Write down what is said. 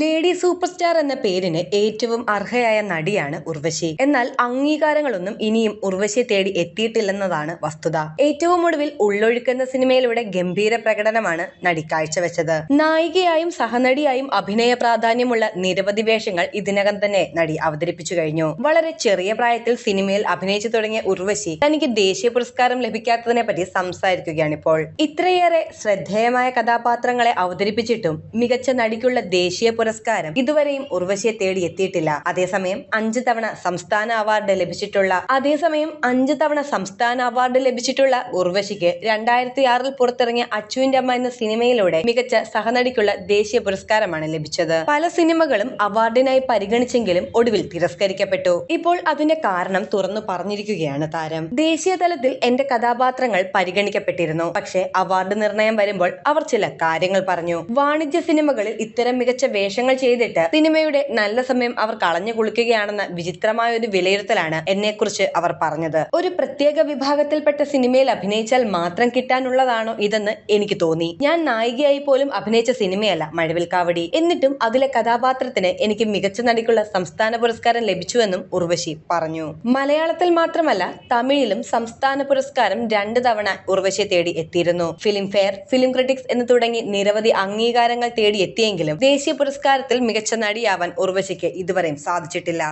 Lady super star എന്ന പേരിന് ഏറ്റവും അർഹയായ നടിയാണ് ഉർവശി. എന്നാൽ അംഗീകാരങ്ങളൊന്നും ഇനിയും ഉർവശിയെ തേടി എത്തിയിട്ടില്ലെന്നതാണ് വസ്തുത. ഏറ്റവും ഒടുവിൽ ഉള്ളൊഴുക്കെന്ന സിനിമയിലൂടെ ഗംഭീര പ്രകടനമാണ് നടി കാഴ്ചവെച്ചത്. നായികയായും സഹനടിയായും അഭിനയ പ്രാധാന്യമുള്ള നിരവധി വേഷങ്ങൾ ഇതിനകം തന്നെ നടി അവതരിപ്പിച്ചു കഴിഞ്ഞു. വളരെ ചെറിയ പ്രായത്തിൽ സിനിമയിൽ അഭിനയിച്ചു തുടങ്ങിയ ഉർവശി തനിക്ക് ദേശീയ പുരസ്കാരം ലഭിക്കാത്തതിനെ പറ്റി സംസാരിക്കുകയാണിപ്പോൾ ഇത്രയേറെ ശ്രദ്ധേയമായ കഥാപാത്രങ്ങളെ അവതരിപ്പിച്ചിട്ടും മികച്ച നടിക്കുള്ള ദേശീയ പുരസ്കാരം ഇതുവരെയും ഉർവശിയെ തേടി എത്തിയിട്ടില്ല. അതേസമയം അഞ്ച് തവണ സംസ്ഥാന അവാർഡ് ലഭിച്ചിട്ടുള്ള അതേസമയം അഞ്ച് തവണ സംസ്ഥാന അവാർഡ് ലഭിച്ചിട്ടുള്ള ഉർവശിക്ക് രണ്ടായിരത്തി ആറിൽ പുറത്തിറങ്ങിയ അച്ചുവിന്റെ അമ്മ എന്ന സിനിമയിലൂടെ മികച്ച സഹനടിക്കുള്ള ദേശീയ പുരസ്കാരമാണ് ലഭിച്ചത്. പല സിനിമകളും അവാർഡിനായി പരിഗണിച്ചെങ്കിലും ഒടുവിൽ തിരസ്കരിക്കപ്പെട്ടു. ഇപ്പോൾ അതിന്റെ കാരണം തുറന്നു പറഞ്ഞിരിക്കുകയാണ് താരം. ദേശീയ തലത്തിൽ എന്റെ കഥാപാത്രങ്ങൾ പരിഗണിക്കപ്പെട്ടിരുന്നു. പക്ഷേ അവാർഡ് നിർണയം വരുമ്പോൾ അവർ ചില കാര്യങ്ങൾ പറഞ്ഞു. വാണിജ്യ സിനിമകളിൽ ഇത്തരം മികച്ച വേഷങ്ങൾ ചെയ്തിട്ട് സിനിമയുടെ നല്ല സമയം അവർ കളഞ്ഞു കുളിക്കുകയാണെന്ന വിചിത്രമായ ഒരു വിലയിരുത്തലാണ് എന്നെക്കുറിച്ച് അവർ പറഞ്ഞത്. ഒരു പ്രത്യേക വിഭാഗത്തിൽപ്പെട്ട സിനിമയിൽ അഭിനയിച്ചാൽ മാത്രം കിട്ടാനുള്ളതാണോ ഇതെന്ന് എനിക്ക് തോന്നി. ഞാൻ നായികയായി പോലും അഭിനയിച്ച സിനിമയല്ല മഴവിൽ കാവടി. എന്നിട്ടും അതിലെ കഥാപാത്രത്തിന് എനിക്ക് മികച്ച നടിക്കുള്ള സംസ്ഥാന പുരസ്കാരം ലഭിച്ചുവെന്നും ഉർവശി പറഞ്ഞു. മലയാളത്തിൽ മാത്രമല്ല തമിഴിലും സംസ്ഥാന പുരസ്കാരം രണ്ട് തവണ ഉർവശിയെ തേടി എത്തിയിരുന്നു. ഫിലിം ഫെയർ ഫിലിം ക്രിട്ടിക്സ് എന്ന് തുടങ്ങി നിരവധി അംഗീകാരങ്ങൾ തേടി എത്തിയെങ്കിലും ദേശീയ പുരസ്കാരത്തിൽ മികച്ച നടിയാവാൻ ഉർവശിക്ക് ഇതുവരെയും സാധിച്ചിട്ടില്ല.